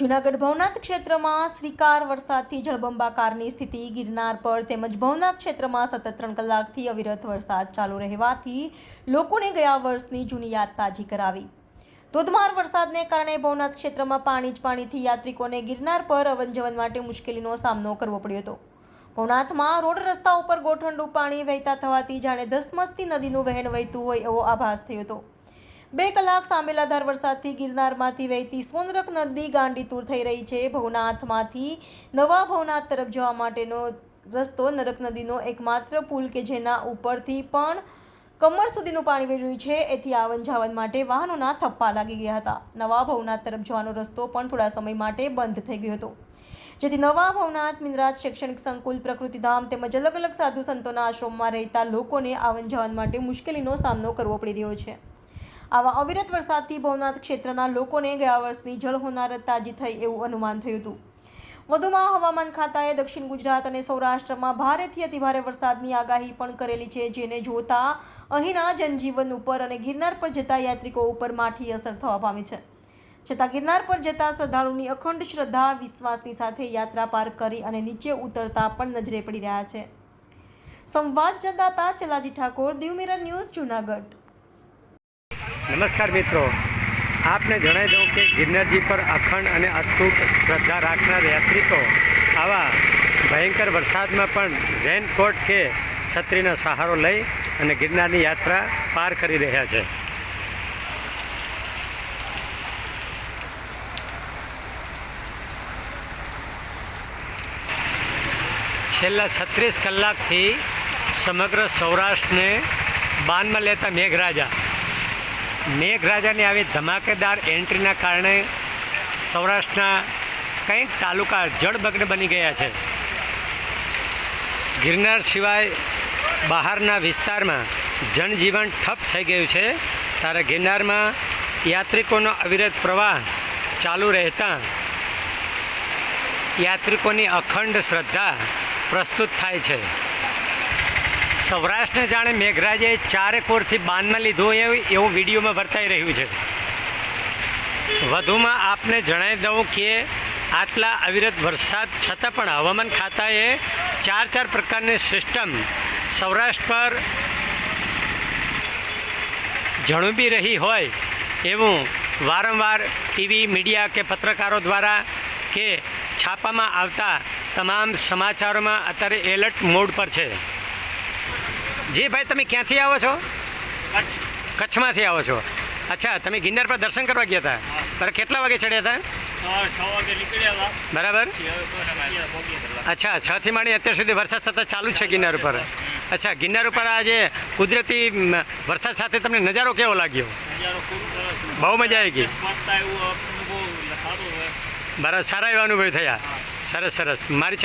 જૂનાગઢ ભવનાથ ક્ષેત્રમાં શ્રીકાર વરસાદથી જળબંબાકારની સ્થિતિ ગિરનાર પર તેમજ ભવનાથ ક્ષેત્રમાં સતત ત્રણ કલાકથી અવિરત વરસાદ ચાલુ રહેવાથી લોકોને ગયા વર્ષની જૂની યાદ તાજી કરાવી. ધોધમાર વરસાદને કારણે ભવનાથ ક્ષેત્રમાં પાણી જ પાણીથી યાત્રિકોને ગિરનાર પર અવન જવન માટે મુશ્કેલીનો સામનો કરવો પડ્યો હતો. ભવનાથમાં રોડ રસ્તા ઉપર ગોઠંડું પાણી વહેતા થવાથી જાણે ધસમસતી નદીનું વહેણ વહેતું હોય એવો આભાસ થયો હતો. બે કલાક સામેલાધાર વરસાદથી ગિરનારમાંથી વહેતી સોનરખ નદી ગાંડીતુર થઈ રહી છે. ભવનાથમાંથી નવા ભવનાથ તરફ જવા માટેનો રસ્તો નરક નદીનો એકમાત્ર પુલ કે જેના ઉપરથી પણ કમર સુધીનું પાણી વહી રહ્યું છે. એથી આવન જાવન માટે વાહનોના થપ્પા લાગી ગયા હતા. નવા ભવનાથ તરફ જવાનો રસ્તો પણ થોડા સમય માટે બંધ થઈ ગયો હતો. જેથી નવા ભવનાથ, મિનરાજ શૈક્ષણિક સંકુલ પ્રકૃતિધામ તેમજ અલગ અલગ સાધુ સંતોના આશ્રમમાં રહેતા લોકોને આવન જાવન માટે મુશ્કેલીનો સામનો કરવો પડી રહ્યો છે. આવા અવિરત વરસાદથી ભવનાથ ક્ષેત્રના લોકોને ગયા વર્ષની જળ હોનારત તાજી થઈ એવું અનુમાન થયું હતું. વધુમાં હવામાન ખાતાએ દક્ષિણ ગુજરાત અને સૌરાષ્ટ્રમાં ભારેથી અતિભારે વરસાદની આગાહી પણ કરેલી છે, જેને જોતા અહીંના જનજીવન ઉપર અને ગિરનાર પર જતા યાત્રિકો ઉપર માઠી અસર થવા પામી છે. છતાં ગિરનાર પર જતા શ્રદ્ધાળુની અખંડ શ્રદ્ધા, વિશ્વાસની સાથે યાત્રા પાર કરી અને નીચે ઉતરતા પણ નજરે પડી રહ્યા છે. સંવાદ સંવાદદાતા ચલાજી ઠાકોર, દીવ ન્યૂઝ, જુનાગઢ. નમસ્કાર મિત્રો. આપને જણાવી દઉં કે ગિરનારજી પર અખંડ અને અતૂટ શ્રદ્ધા રાખનાર યાત્રિકો આવા ભયંકર વરસાદમાં પણ રેનકોટ કે છત્રીનો સહારો લઈ અને ગિરનારની યાત્રા પાર કરી રહ્યા છે. છેલ્લા છત્રીસ કલાકથી સમગ્ર સૌરાષ્ટ્રને બાનમાં લેતા મેઘરાજા મેઘરાજાની આવી ધમાકેદાર એન્ટ્રીના કારણે સૌરાષ્ટ્રના કંઈક તાલુકા જળમગ્ન બની ગયા છે. ગિરનાર સિવાય બહારના વિસ્તારમાં જનજીવન ઠપ થઈ ગયું છે. ત્યારે ગિરનારમાં યાત્રિકોનો અવિરત પ્રવાહ ચાલુ રહેતા યાત્રિકોની અખંડ શ્રદ્ધા પ્રસ્તુત થાય છે. સૌરાષ્ટ્રને જાણે મેઘરાજે ચારે કોરથી બાનમાં લીધું હોય એવું એવું વિડીયોમાં વર્તાઈ રહ્યું છે. વધુમાં આપને જણાવી દઉં કે આટલા અવિરત વરસાદ છતાં પણ હવામાન ખાતાએ ચાર ચાર પ્રકારની સિસ્ટમ સૌરાષ્ટ્ર પર જણુંબી રહી હોય એવું વારંવાર ટીવી, મીડિયા કે પત્રકારો દ્વારા કે છાપામાં આવતા તમામ સમાચારોમાં અત્યારે એલર્ટ મોડ પર છે. જી ભાઈ તમે ક્યાંથી આવો છો? કચ્છમાંથી આવો છો. અચ્છા તમે ગિરનાર પર દર્શન કરવા ગયા હતા? બરાબર કેટલા વાગે ચડ્યા હતા? બરાબર. અચ્છા છ થી માંડી અત્યાર સુધી વરસાદ સતત ચાલુ છે ગિરનાર ઉપર. અચ્છા ગિરનાર ઉપર આજે કુદરતી વરસાદ સાથે તમને નજારો કેવો લાગ્યો. બહુ મજા આવી ગઈ. બરાબર સારા એવા અનુભવ થયા. સરસ સરસ. મારી